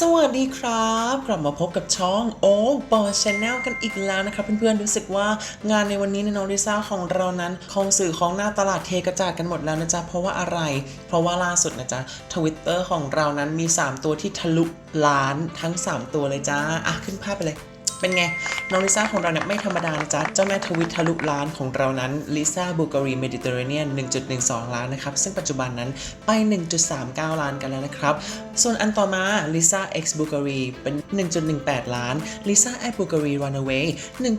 สวัสดีครับ กลับมาพบกับช่องโอ้ปอชแนลกันอีกแล้วนะครับเพื่อนๆรู้สึกว่างานในวันนี้ในน้องลิซ่าของเรานั้นของสื่อของหน้าตลาดเทกระจาดกันหมดแล้วนะจ๊ะเพราะว่าอะไร เพราะว่าล่าสุดนะจ๊ะทวิตเตอร์ของเรานั้นมี 3 ตัวที่ทะลุล้านทั้ง 3 ตัวเลยจ้าอะขึ้นภาพไปเลย เป็นไง น้องลิซ่าของเราเนี่ยไม่ธรรมดานะจ๊ะ เจ้าแม่ทวิตทะลุล้านของเรานั้นลิซ่าบูการีเมดิเตอร์เรเนียน1.12 ล้านนะครับ ซึ่งปัจจุบันนั้นไป 1.39 ล้านกันแล้วนะครับ ส่วนอันต่อมาลิซ่า X บูการีเป็น 1.18 ล้านลิซ่า at บูการี runaway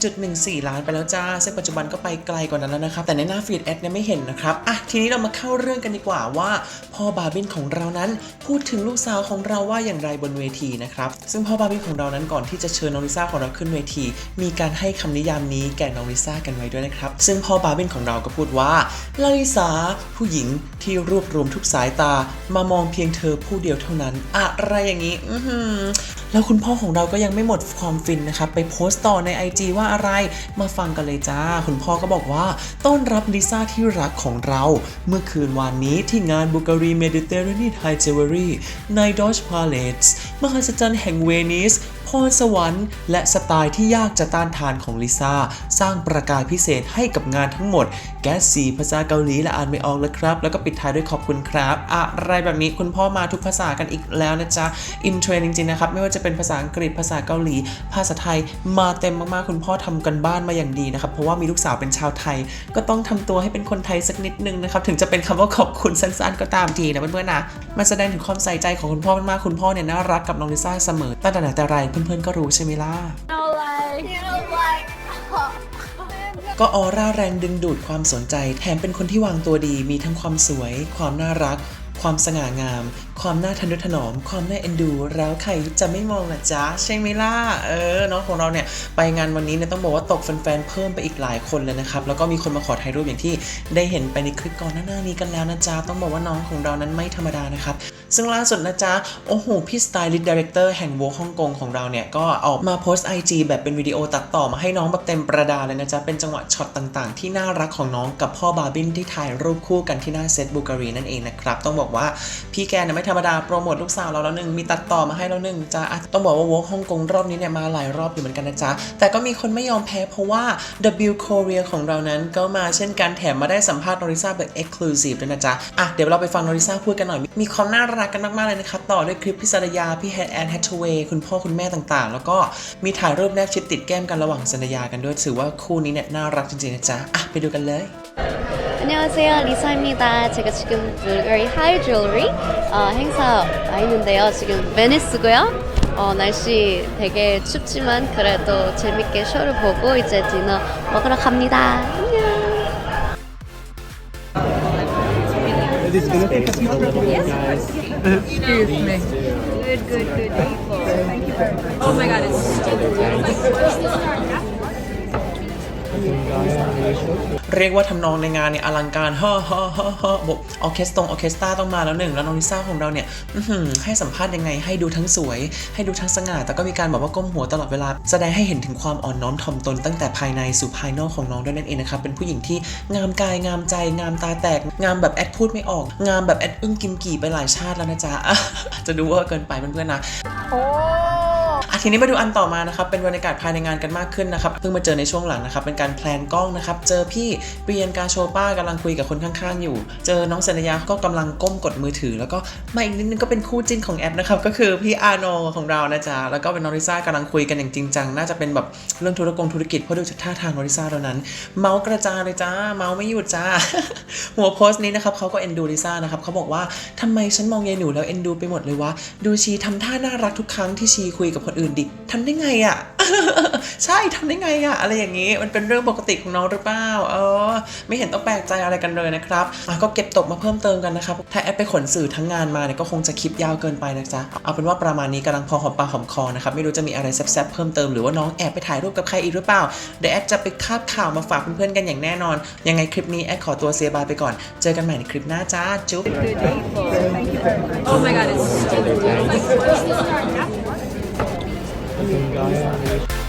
1.14 ล้านไปแล้วจ้า ซึ่งปัจจุบันก็ไปไกลกว่านั้นแล้วนะครับ แต่ในหน้าฟีดแอดเนี่ยไม่เห็นนะครับ อะ ทีนี้เรามาเข้าเรื่องกันดีกว่าว่าพ่อบาบินของเรานั้นพูดถึงลูกสาวของเราว่าอย่างไรบนเวทีนะครับ ซึ่งพ่อบาบินของเรานั้นก่อนที่จะเชิญน้องลิซ่าของเราขึ้นเวที มีการให้คำนิยามนี้แก่น้องลิซ่ากันไว้ด้วยนะครับ ซึ่งพ่อบาร์บินของเราก็พูดว่าลาลิซาผู้หญิงที่รวบรวมทุกสายตามามองเพียงเธอผู้เดียวเท่านั้น อะไรอย่างนี้อืแล้วคุณพ่อของเราก็ยังไม่หมดความฟินนะครับ ไปโพสต์ต่อใน IG ว่าอะไรมาฟังกันเลยจ้า คุณพ่อก็บอกว่า ต้อนรับลิซ่าที่รักของเรา เมื่อคืนวานนี้ที่งานบุการีเมดิเตอร์เรเนียนไฮเจเวอรี่ในดอชพาเลตส์มหัศจรรย์แห่งเวนิสพรสวรรค์และสไตล์ที่ยากจะต้านทานของลิซ่าสร้างประกายพิเศษให้กับงานทั้งหมด แก๊สสีภาษาเกาหลีและอ่านไม่ออกเลยครับ แล้วก็ปิดท้ายด้วยขอบคุณครับ อะไรแบบนี้คุณพ่อมาทุกภาษากันอีกแล้วนะจ๊ะ อินเทรนจริงๆนะครับ ไม่ว่าจะเป็นภาษาอังกฤษภาษาเกาหลี ภาษาไทยมาเต็มมากๆ คุณพ่อทำกันบ้านมาอย่างดีนะครับ เพราะว่ามีลูกสาวเป็นชาวไทย ก็ต้องทำตัวให้เป็นคนไทยสักนิดนึงนะครับ ถึงจะเป็นคำว่าขอบคุณสั้นๆ ก็ตามทีนะเพื่อนๆนะมันแสดงถึงความใส่ใจของคุณพ่อมากๆคุณพ่อเนี่ยน่ารักกับน้องลิซ่าเสมอตั้งแต่ไหนแต่ไรเพื่อนๆก็รู้ใช่ไหมล่ะ ก็ออร่าแรงดึงดูดความสนใจ แถมเป็นคนที่วางตัวดี มีทั้งความสวย ความน่ารัก ความสง่างาม ความน่าทะนุถนอม ความน่าเอ็นดู แล้วใครจะไม่มองล่ะจ๊ะ ใช่ไหมล่ะ เออน้องของเราเนี่ย ไปงานวันนี้เนี่ยต้องบอกว่าตกแฟนๆ เพิ่มไปอีกหลายคนเลยนะครับ แล้วก็มีคนมาขอถ่ายรูปอย่างที่ได้เห็นไปในคลิปก่อนหน้านี้กันแล้วนะจ๊ะ ต้องบอกว่าน้องของเรานั้นไม่ธรรมดานะครับ ซึ่งล่าสุดนะจ๊ะ โอ้โห พี่สไตลิสต์ดีเรคเตอร์แห่งโวฮ่องกงของเราเนี่ย ก็ออกมาโพสต์ IG แบบเป็นวิดีโอตัดต่อมาให้น้องแบบเต็มประดาเลยนะจ๊ะ เป็นจังหวะช็อตต่างๆ ที่น่ารักของน้องกับพ่อบาบินที่ถ่ายรูปคู่กันที่หน้าเซตบูการีนั่นเองนะครับ ต้องบอกว่าพี่แกเนี่ยไม่ธรรมดาโปรโมทลูกสาวเราแล้วหนึ่งมีตัดต่อมาให้แล้วหนึ่งจ้ะต้องบอกว่าโวฮ่องกงรอบนี้เนี่ยมาหลายรอบอยู่เหมือนกันนะจ๊ะแต่ก็มีคนไม่ยอมแพ้เพราะว่า W Korea ของเรานั้นก็มาเช่นกันแถมมาได้สัมภาษณ์นอริซาแบบ Exclusive ด้วยนะจ๊ะอะเดี๋ยวเราไปฟังนอริซาพูดกันหน่อยมีความน่ากกันมาก ๆ เลยนะครับ ต่อด้วยคลิปพี่สารยา พี่แฮนแอนแฮทเวย์คุณพ่อคุณแม่ต่างๆ แล้วก็มีถ่ายรูปแนบชิดติดแก้มกันระหว่างสัญญากันด้วย ถือว่าคู่นี้เนี่ยน่ารักจริง ๆ นะจ๊ะ อ่ะ ไปดูกันเลย 안녕하세요 리사입니다. 제가 지금 불가리 하이 줄리 어, 행사 와 있는데요. 지금 베니스고요. 어, 날씨 되게 춥지만 그래도 재밌게 쇼를 보고 이제 디너 먹으러 갑니다. 안녕. It's gonna take a few guys. Excuse me. Good, good, good people. Thank you very much. Oh my god, it's so good. เรียกว่าทำนองในงานเนี่ยอลังการฮ่อฮ่อฮ่อฮ่อบอกออเคสตรงออเคสตราต้องมาแล้วหนึ่ง แล้วน้องลิซ่าของเราเนี่ยให้สัมภาษณ์ยังไงให้ดูทั้งสวย ให้ดูทั้งสง่า แต่ก็มีการบอกว่าก้มหัวตลอดเวลา แสดงให้เห็นถึงความอ่อนน้อมถ่อมตนตั้งแต่ภายในสู่ภายนอกของน้องด้วยนั่นเองนะครับเป็นผู้หญิงที่งามกายงามใจ งามตาแตก งามแบบแอดพูดไม่ออก งามแบบแอดอึ้งกิมกี่ไปหลายชาติแล้วนะจ๊ะจะดูว่าเกินไปเพื่อนๆนะอะ ทีนี้มาดูอันต่อมานะครับเป็นบรรยากาศภายในงานกันมากขึ้นนะครับเพิ่งมาเจอในช่วงหลังนะครับเป็นการแพลนกล้องนะครับเจอพี่เรียนกาโชป้ากำลังคุยกับคนข้างๆ อยู่ เจอน้องสัญญาก็กำลังก้มกดมือถือ แล้วก็มาอีกนิดนึงก็เป็นคู่จิ้นของแอปนะครับก็คือพี่อาโนของเรานะจ๊ะแล้วก็เป็นนอริซ่ากำลังคุยกันอย่างจริงจังน่าจะเป็นแบบเรื่องธุรกงธุรกิจเพราะดูจากท่าทางนอริซ่าแล้วนั้น เมาส์กระจายเลยจ้าเมาส์ไม่หยุดจ้า หัวโพสต์นี้นะครับเขาก็เอ็นดูลิซ่านะครับเขาบอกว่าทำไมฉันมองยายหนูแล้วเอ็นดูไปหมดเลยวะดูชีทำท่าน่ารักทุกครั้งที่ชีคุยกับคนอื่นดิทำได้ไงอะใช่ทำได้ไงอะอะไรอย่างนี้มันเป็นเรื่องปกติของน้องหรือเปล่าเออ ไม่เห็นต้องแปลกใจอะไรกันเลยนะครับอะก็เก็บตกมาเพิ่มเติมกันนะครับถ้าแอปไปขนสื่อทั้งงานมาเนี่ยก็คงจะคลิปยาวเกินไปนะจ๊ะเอาเป็นว่าประมาณนี้กำลังพอหอมปากหอมคอนะครับไม่รู้จะมีอะไรแซ่บๆเพิ่มเติมหรือว่าน้องแอบไปถ่ายรูปกับใครอีกหรือเปล่าเดี๋ยวแอดจะไปคาบข่าวมาฝากเพื่อนๆกันอย่างแน่นอน ยังไงคลิปนี้แอดขอตัวเซบายไปก่อน เจอกันใหม่ในคลิปหน้าจ้าจุ๊บ Oh my god, it's so good. Gaya.